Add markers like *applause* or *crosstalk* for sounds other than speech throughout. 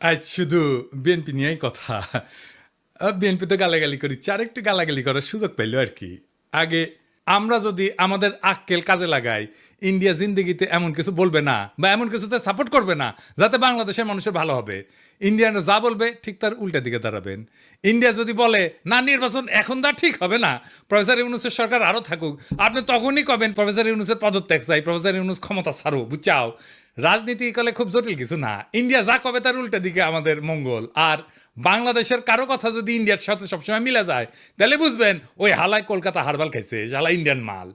আজ শুধু বিএনপি নিয়েই কথা। বিএনপি তো গালাগালি করিচ্ছে আর একটু গালাগালি করার সুযোগ পেল আর কি। আগে আমরা যদি আমাদের আক্কেল কাজে লাগাই, ইন্ডিয়া জিন্দিগিতে এমন কিছু বলবে না বা এমন কিছুতে সাপোর্ট করবে না, যাতে বাংলাদেশের মানুষের ভালো হবে। ইন্ডিয়ানরা যা বলবে, ঠিক তার উল্টা দিকে দাঁড়াবেন। ইন্ডিয়া যদি বলে, না, নির্বাচন এখন দা ঠিক হবে না, প্রফেসর ইউনুসের সরকার আরও থাকুক। আপনি তখনই কবেন, প্রফেসর ইউনুসের পদত্যাগ চাই, প্রফেসর ইউনুস ক্ষমতা ছাড়ো বুঝাও রাজনীতি কলে খুব জটিল কিছু না। ইন্ডিয়া যা কবে তার উল্টা দিকে আমাদের মঙ্গল। আর বাংলাদেশের কারও কথা যদি ইন্ডিয়ার সাথে সবসময় মিলে যায়, তাহলে বুঝবেন ওই হালায় কলকাতা হারবাল খাইছে হালা ইন্ডিয়ান মাল।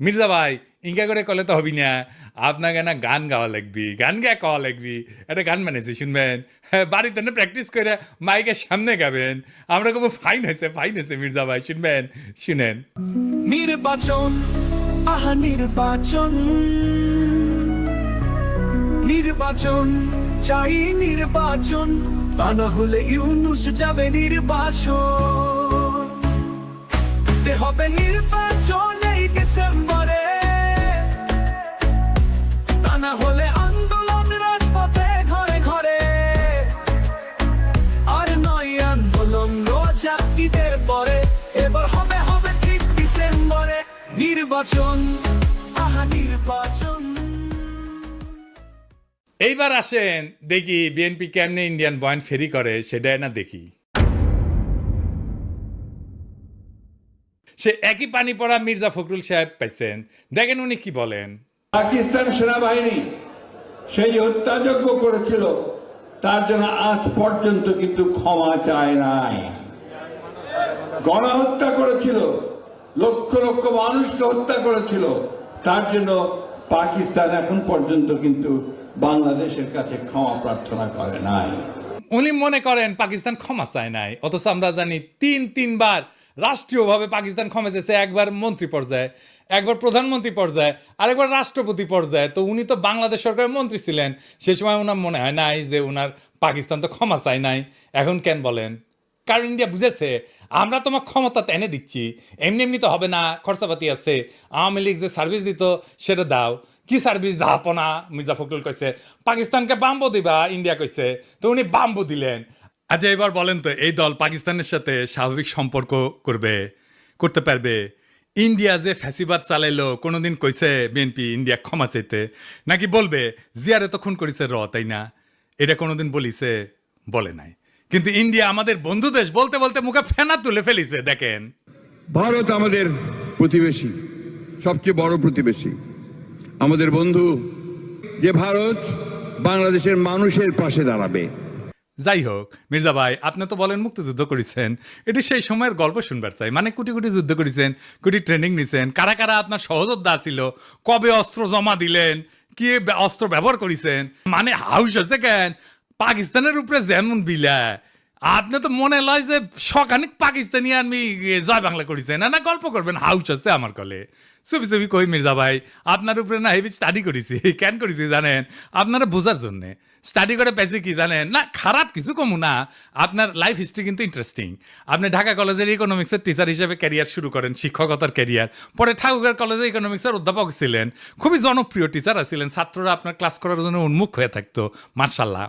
মির্জা ভাই, ইঙ্গা করে কলে তো হবি না। আপনাকে না গান গাওয়া লাগবি, গান গায়ে কওয়া লাগবি। একটা গান বানিয়েছি শুনবেন? হ্যাঁ বাড়িতে না প্র্যাকটিস করে মাইকের সামনে গাবেন। আমরা খুব ফাইন হয়েছে ফাইন হয়েছে মির্জা ভাই, শুনবেন? শুনেন। নির্বাচন, আহা নির্বাচন। নির্বাচন, চাই নির্বাচন, তা না হলে ইউনুস যাবে নির্বাচন হবে নির্বাচন এই ডিসেম্বরে। তা না হলে আন্দোলন রাজপথে ঘরে ঘরে। আর নয় আন্দোলন রোজা পরে। এবার হবে হবে ঠিক ডিসেম্বরে। নির্বাচন, আহা, নির্বাচন। এইবার আসেন, দেখি বিএনপি কেমনে ইন্ডিয়ান বয়েন্ট ফেরি করে সেটাই না দেখি। সে একই পানি পড়া মির্জা ফখরুল সাহেব পাইছেন। দেখেন উনি কি বলেন। পাকিস্তান সেনাবাহিনী সেই হত্যাযজ্ঞ করেছিল, তার জন্য আজ পর্যন্ত কিন্তু ক্ষমা চায় নাই। গণহত্যা করেছিল, লক্ষ লক্ষ মানুষকে হত্যা করেছিল, তার জন্য পাকিস্তান এখন পর্যন্ত কিন্তু বাংলাদেশের কাছে ক্ষমা প্রার্থনা করে নাই। উনি মনে করেন পাকিস্তান ক্ষমা চায় নাই, অথচ আমরা জানি তিন, তিনবার রাষ্ট্রীয়ভাবে পাকিস্তান ক্ষমা চেয়েছে, একবার মন্ত্রী পর্যায়ে, একবার প্রধানমন্ত্রী পর্যায়ে, আরেকবার রাষ্ট্রপতি পর্যায়ে। তো উনি তো বাংলাদেশ সরকারের মন্ত্রী ছিলেন, সে সময় ওনার মনে হয় নাই যে ওনার পাকিস্তান তো ক্ষমা চায় নাই। এখন কেন বলেন? কারণ ইন্ডিয়া বুঝেছে, আমরা তোমার ক্ষমতা এনে দিচ্ছি, এমনি এমনি তো হবে না, খরচাপাতি আছে, আওয়ামী লীগ যে সার্ভিস দিত, সেটা দাও। কি সার্ভিস জাহাপনা মির্জা ফখরুল কইছে, পাকিস্তানকে বাম্বো দিবা, ইন্ডিয়া কইছে। তো উনি বাম্বো দিলেন। আচ্ছা এবার বলেন তো, এই দল পাকিস্তানের সাথে স্বাভাবিক সম্পর্ক করবে, করতে পারবে? ইন্ডিয়া যে ফ্যাসিবাদ চালাইলো, কোনোদিন কইছে বিএনপি, ইন্ডিয়া ক্ষমা চাইতে নাকি বলবে, জিয়ারে তো খুন করেছে র তাই না? এটা কোনোদিন বলিছে, বলে নাই। কিন্তু ইন্ডিয়া আমাদের বন্ধু দেশ বলতে বলতে মুখে ফেনা তুলে ফেলিছে, দেখেন। ভারত আমাদের প্রতিবেশী, সবচেয়ে বড় প্রতিবেশী। আমাদের বন্ধু, যে ভারত বাংলাদেশের মানুষের পাশে দাঁড়াবে। যাই হোক, মির্জা ভাই, আপনি তো বলেন মুক্তিযুদ্ধ করেছেন। এটি সেই সময়ের গল্প শুনবার চাই। মানে কোটি কোটি যুদ্ধ করেছেন, কোটি ট্রেনিং নিছেন। কারা কারা আপনার সহযোদ্ধা ছিল? কবে অস্ত্র জমা দিলেন? কি অস্ত্র ব্যবহার করেছেন? মানে হাউস আছে কেন? পাকিস্তানের উপরে যেমন বিলা। আপনি তো মনে লয় যে সখানিক পাকিস্তানি আমি জয় বাংলা করেছেন। না, গল্প করবেন। হাউস আছে আমার কলে। ছবি ছবি কই, মির্জা ভাই, আপনার উপরে না হেভি স্টাডি করেছি, *laughs* কেন করেছি জানেন? আপনারা বোঝার জন্যে। স্টাডি করে পেয়েছি কি জানেন? না, খারাপ কিছু কমু না। আপনার লাইফ হিস্ট্রি কিন্তু ইন্টারেস্টিং আপনি ঢাকা কলেজের ইকোনমিক্সের টিচার হিসেবে ক্যারিয়ার শুরু করেন, শিক্ষকতার ক্যারিয়ার পরে ঠাকুরগাঁও কলেজে ইকোনমিক্সের অধ্যাপক ছিলেন। খুবই জনপ্রিয় টিচার ছিলেন ছাত্ররা আপনার ক্লাস করার জন্য উন্মুখ হয়ে থাকতো মার্শাল্লাহ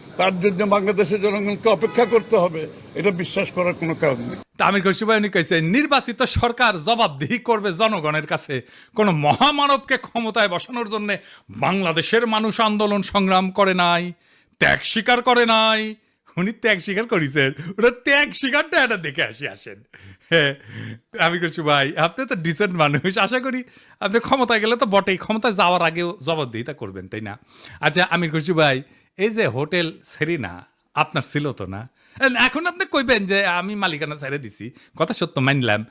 তার জন্য বাংলাদেশের জনগণকে অপেক্ষা করতে হবে। এটা বিশ্বাস করার কোনো কারণ নেই। তা আমির খসরু ভাই উনি কইছে, নির্বাচিত সরকার জবাবদিহি করবে জনগণের কাছে। কোন মহামানবকে ক্ষমতায় বসানোর জন্য বাংলাদেশের মানুষ আন্দোলন সংগ্রাম করে নাই, ত্যাগ স্বীকার করে নাই। উনি ত্যাগ স্বীকার করেছেন। ওটা ত্যাগ স্বীকারটা এটা দেখে আসি, আসেন। হ্যাঁ আমি করছি ভাই আপনি তো ডিসেন্ট মানুষ, আশা করি আপনি ক্ষমতায় গেলে তো বটেই, ক্ষমতায় যাওয়ার আগেও জবাবদিহিতা করবেন, তাই না? আচ্ছা আমি করছি ভাই এই যে হোটেল সেরিনা আপনার ছিল তো না? এখন আপনি কইবেন যে, আমি মালিকানা ছেড়ে দিছি। কথা সত্য, মানলাম।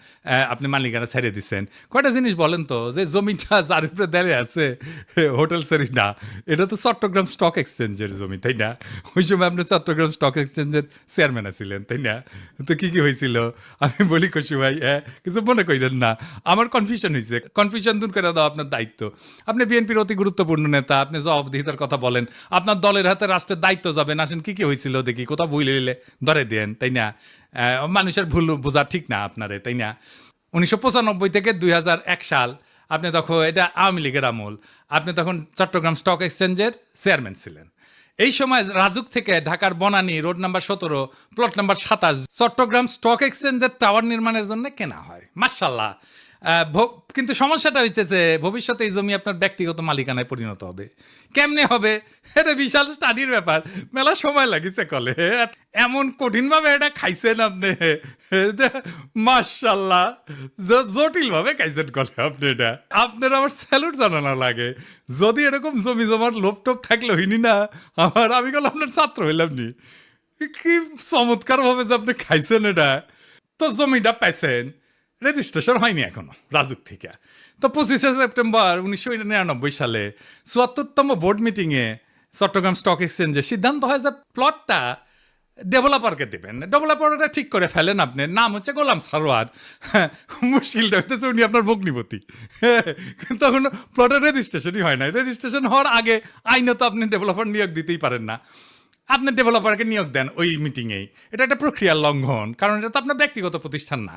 আপনি মালিকানা ছেড়ে দিচ্ছেন কয়টা জিনিস বলেন তো, যে জমিটা *laughs* যার উপরে দাঁড়িয়ে আছে হোটেল সেরিনা এটা তো চট্টগ্রাম স্টক এক্সচেঞ্জের জমি, তাই না? ওই সময় আপনি চট্টগ্রাম স্টক এক্সচেঞ্জের চেয়ারম্যান আছিলেন, তাই না? তো কি কি হয়েছিল? আমি বলি খুশি ভাই হ্যাঁ কিছু মনে করেন না। আমার কনফিউশন হয়েছে কনফিউশন দূর করে দাও আপনার দায়িত্ব। আপনি বিএনপির অতি গুরুত্বপূর্ণ নেতা, আপনি জবাবদিহিতার কথা বলেন। আপনার দলের হাতে রাষ্ট্রের দায়িত্ব যাবেন আসেন, কি কি হয়েছিল? দেখি, কোথাও ভুল হইলে। ধরে দেন, তাই না? মানুষের ভুল বোঝা ঠিক না আপনারে তাই না? উনিশশো পঁচানব্বই থেকে দুই সাল আপনি তখন, এটা আওয়ামী লীগের আমল, আপনি তখন চট্টগ্রাম স্টক এক্সচেঞ্জের চেয়ারম্যান ছিলেন। এই সময় রাজুক থেকে ঢাকার বনানী, রোড নাম্বার সতেরো, প্লট নাম্বার সাতাশ, চট্টগ্রাম স্টক এক্সচেঞ্জের টাওয়ার নির্মাণের জন্য কেনা হয়। মার্শাল্লাহ কিন্তু সমস্যাটা হইতেছে ভবিষ্যতে এই জমি আপনার ব্যক্তিগত মালিকানায় পরিণত হবে। কেমনে হবে? এটা বিশাল স্টাডির ব্যাপার। মেলা সময় লাগিছে কলে। এমন কঠিনভাবে এটা খাইছেন আপনি। মার্শাল্লাহ জটিল ভাবে খাইছেন কলে আপনি এটা। আপনার আমার স্যালুট জানানো লাগে। যদি এরকম জমি জমার লোভ টোপ থাকলে হইনি না, আমার আমি গেল আপনার ছাত্র হইলাম নি। কি চমৎকার ভাবে যে আপনি খাইছেন এটা। তো জমিটা পাইছেন। রেজিস্ট্রেশন হয়নি এখনও, রাজুক থেকে। তো পঁচিশে সেপ্টেম্বর উনিশশো নিরানব্বই সালে চুয়াত্তরতম বোর্ড মিটিংয়ে চট্টগ্রাম স্টক এক্সচেঞ্জে সিদ্ধান্ত হয় যে প্লটটা ডেভেলপারকে দেবেন। ডেভেলপারটা ঠিক করে ফেলেন আপনি। নাম হচ্ছে গোলাম সারোয়ার মুশকিলটা হইতেছে উনি আপনার ভগ্নিপতি। তখন প্লটের রেজিস্ট্রেশনই হয় না রেজিস্ট্রেশন হওয়ার আগে আইনত আপনি ডেভেলপার নিয়োগ দিতেই পারেন না। আপনি ডেভেলপারকে নিয়োগ দেন ওই মিটিংয়েই এটা একটা প্রক্রিয়ার লঙ্ঘন, কারণ এটা তো আপনার ব্যক্তিগত প্রতিষ্ঠান না।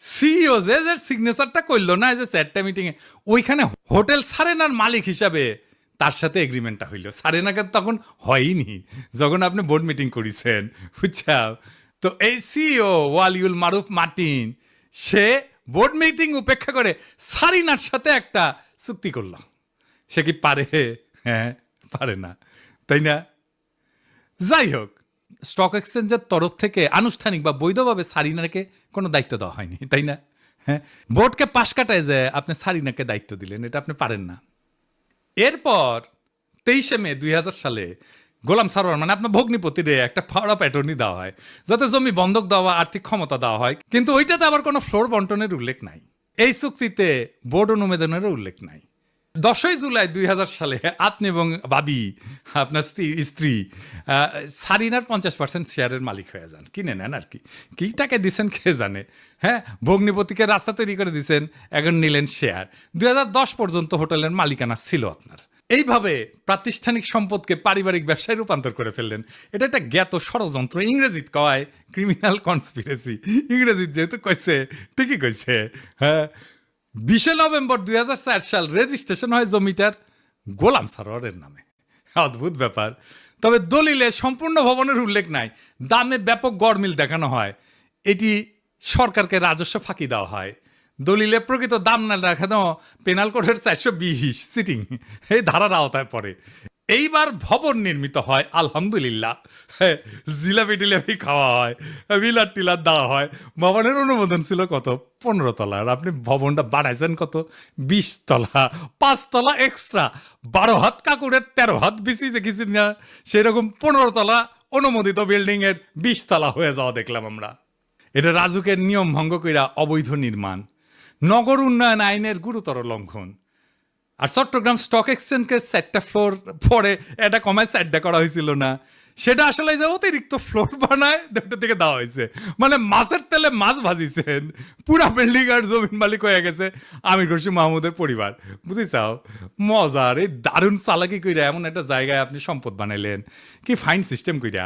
সিইও যে যে সিগনেচারটা করল না যে চারটা মিটিংয়ে ওইখানে হোটেল সারেনার মালিক হিসাবে তার সাথে এগ্রিমেন্টটা হইল। সারেনাকে তখন হয়নি যখন আপনি বোর্ড মিটিং করেছেন, বুঝছাও? তো এই সিইও ওয়ালিউল মারুফ মার্টিন, সে বোর্ড মিটিং উপেক্ষা করে সারিনার সাথে একটা চুক্তি করল। সে কি পারে? হ্যাঁ পারে না। তাই না? যাই হোক স্টক এক্সচেঞ্জের তরফ থেকে আনুষ্ঠানিক বা বৈধভাবে সারিনাকে কোনো দায়িত্ব দেওয়া হয়নি, তাই না? হ্যাঁ? বোর্ডকে পাশ কাটায় যে আপনি সারিনাকে দায়িত্ব দিলেন, এটা আপনি পারেন না। এরপর তেইশে মে দুই হাজার সালে গোলাম সারোয়ার মানে আপনার ভগ্নিপতিরে একটা পাওয়ার অ্যাটর্নি দেওয়া হয়, যাতে জমি বন্ধক দেওয়া, আর্থিক ক্ষমতা দেওয়া হয়, কিন্তু ওইটাতে আবার কোনো ফ্লোর বন্টনের উল্লেখ নাই। এই চুক্তিতে বোর্ড অনুমোদনেরও উল্লেখ নাই। দশই জুলাই দুই হাজার সালে আপনি এবং বাদী আপনার স্ত্রী স্ত্রী সারিনার পঞ্চাশ পার্সেন্ট শেয়ারের মালিক হয়ে যান। কিনে নেন আর কি। কি টাকা দিছেন কে জানে? হ্যাঁ ভগ্নিপতিকে রাস্তা তৈরি করে দিছেন, এখন নিলেন শেয়ার দুই হাজার দশ পর্যন্ত হোটেলের মালিকানা ছিল আপনার। এইভাবে প্রাতিষ্ঠানিক সম্পদকে পারিবারিক ব্যবসায় রূপান্তর করে ফেললেন। এটা একটা জ্ঞাত ষড়যন্ত্র, ইংরেজিত কয় ক্রিমিনাল কনস্পিরেসি ইংরেজিত যেহেতু কইছে, ঠিকই কইছে হ্যাঁ। বিশে নভেম্বর দুই হাজার চার সাল রেজিস্ট্রেশন হয় জমিটার গোলাম সারোয়ারের নামে। অদ্ভুত ব্যাপার। তবে দলিলে সম্পূর্ণ ভবনের উল্লেখ নাই। দামে ব্যাপক গড়মিল দেখানো হয়। এটি সরকারকে রাজস্ব ফাঁকি দেওয়া হয়। দলিলে প্রকৃত দাম না দেখানো পেনাল কোডের চারশো বিশ সিটিং এই ধারার আওতায় পড়ে। এইবার ভবন নির্মিত হয় আলহামদুলিল্লাহ। হ্যাঁ, জিলাপি টিলাপি খাওয়া হয় বিলার টিলার দেওয়া হয়। ভবনের অনুমোদন ছিল কত? পনেরো তলার আপনি ভবনটা বাড়াইছেন কত? বিশ তলা। পাঁচ তলা এক্সট্রা বারো হাত কাকুরের তেরো হাত বেশি দেখেছি না? সেরকম পনেরো তলা অনুমোদিত বিল্ডিং এর বিশ তলা হয়ে যাওয়া দেখলাম আমরা। এটা রাজুকের নিয়ম ভঙ্গ কইরা অবৈধ নির্মাণ। নগর উন্নয়ন আইনের গুরুতর লঙ্ঘন। আর চট্টগ্রাম স্টক এক্সচেঞ্জের চারটা ফ্লোর পরে এটা কমায় চারটা করা হয়েছিল না। সেটা আসলে যে অতিরিক্ত ফ্লোর বানায় দুটো থেকে দেওয়া হয়েছে। মানে মাছের তেলে মাছ ভাজিছেন, পুরা বিল্ডিং আর জমিন মালিক হয়ে গেছে, আমির খুশি মাহমুদের পরিবার। বুঝিছাও? মজার, এই দারুণ চালাকি কইরা এমন একটা জায়গায় আপনি সম্পদ বানাইলেন। কি ফাইন সিস্টেম কইরা।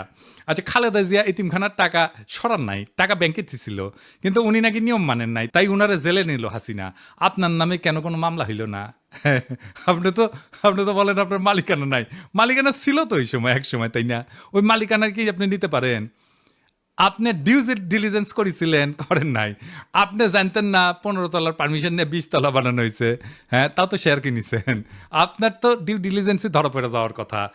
আচ্ছা খালেদা জিয়া ইতিমখানার টাকা সরার নাই, টাকা ব্যাংকে ছিল কিন্তু উনি নাকি নিয়ম মানেন নাই, তাই উনারে জেলে নিল হাসিনা। আপনার নামে কেন কোনো মামলা হইল না? *laughs* আপনি তো আপনি তো বলেন আপনার মালিকানা নাই। মালিকানা ছিল তো ওই সময়, এক সময়, তাই না? ওই মালিকানার কি আপনি নিতে পারেন? আপনি ডিউজ ডিলিজেন্স করেছিলেন, করেন নাই। আপনি জানতেন না, পনেরো তলার পারমিশন নিয়ে বিশ তলা বানানো হয়েছে। হ্যাঁ তাও তো শেয়ার কিনেছেন। আপনার তো ডিউ ডিলিজেন্সই ধরা পড়ে যাওয়ার কথা।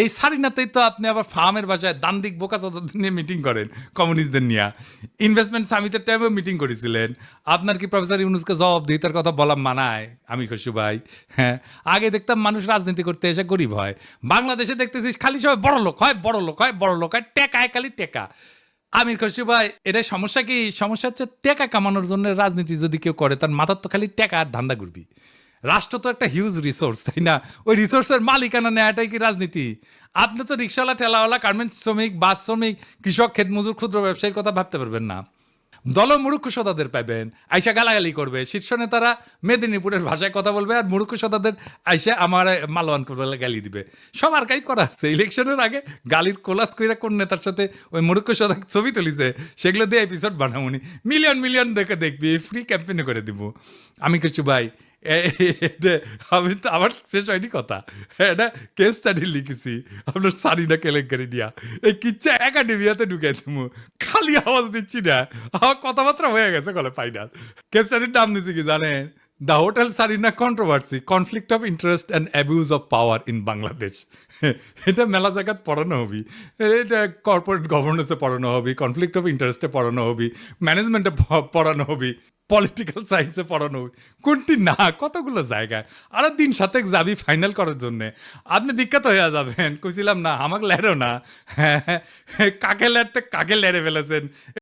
এই সারিনাতেই তো আপনি আবার ফার্মের বাসায় দান্দিক বোকা নিয়ে মিটিং করেন কমিউনিস্টদের নিয়ে। ইনভেস্টমেন্ট সামিটের টাইমেও মিটিং করেছিলেন। আপনার কি প্রফেসর ইউনুসকে জবাব দিতে কথা বলা মানায়? আমি খুশি ভাই। হ্যাঁ আগে দেখতাম মানুষ রাজনীতি করতে এসে গরিব হয়। বাংলাদেশে দেখতেছিস খালি সবাই বড় লোক, হয় বড় লোক, হয় বড় লোক, হয় টেকায় খালি টেকা। আমির খুশি ভাই এটা সমস্যা কি? সমস্যা হচ্ছে টেকা কামানোর জন্য রাজনীতি যদি কেউ করে, তার মাথার তো খালি টেকা আর ধান্দা ঘুরবি। রাষ্ট্র তো একটা হিউজ রিসোর্স তাই না? ওই রিসোর্সের মালিকানা নেওয়াটাই কি রাজনীতি? আপনি তো রিক্সাওয়ালা, ঠেলাওয়ালা গার্মেন্টস শ্রমিক বাস শ্রমিক, কৃষক, ক্ষেত মজুর, ক্ষুদ্র ব্যবসায়ীর কথা ভাবতে পারবেন না। দল মুরুক্ষ সদাদের পাবেন আইসা গালাগালি করবে। শীর্ষ নেতারা মেদিনীপুরের ভাষায় কথা বলবে আর মুরুক্ষ সদাদের আইসা আমার মালওয়ান করবে, গালি দিবে। সব আর্কাইভ করা আছে। ইলেকশনের আগে গালির কোলাস কইরা কোন নেতার সাথে ওই মুরুক্ষ সদা ছবি তুলিছে, সেগুলো দিয়ে এপিসোড বানাবনি মিলিয়ন মিলিয়ন দেখে দেখবি ফ্রি ক্যাম্পেইনে করে দিব। আমি কিছু ভাই আমি তো, আমার শেষ হয়নি কথা। কেস স্টাডি লিখেছি। আপনার সারিনা কেলেঙ্কারি এই কিচ্ছা একাডেমিয়াতে দিব খালি আওয়াজ দিচ্ছি না। আমার কথাবার্তা হয়ে গেছে কলে ফাইনাল কেস স্টাডির নাম দিচ্ছি কি জানেন? The hotel Sarina controversy conflict of interest and abuse of power in Bangladesh এটা মেলা জায়গাত পড়ানো হবি। এটা কর্পোরেট গভর্নেন্সে পড়ানো হবি কনফ্লিক্ট অফ ইন্টারেস্টে পড়ানো হবি ম্যানেজমেন্টে পড়ানো হবি। পলিটিক্যাল সায়েন্সে পড়ানো কোনটি না, কতগুলো জায়গায়? আরও দিন সাথে যাবি ফাইনাল করার জন্য। আপনি বিখ্যাত হয়ে যাবেন। কইছিলাম না, আমাকে লেরো না। হ্যাঁ কাকে লেরতে কাকে লেরে ফেলেছেন?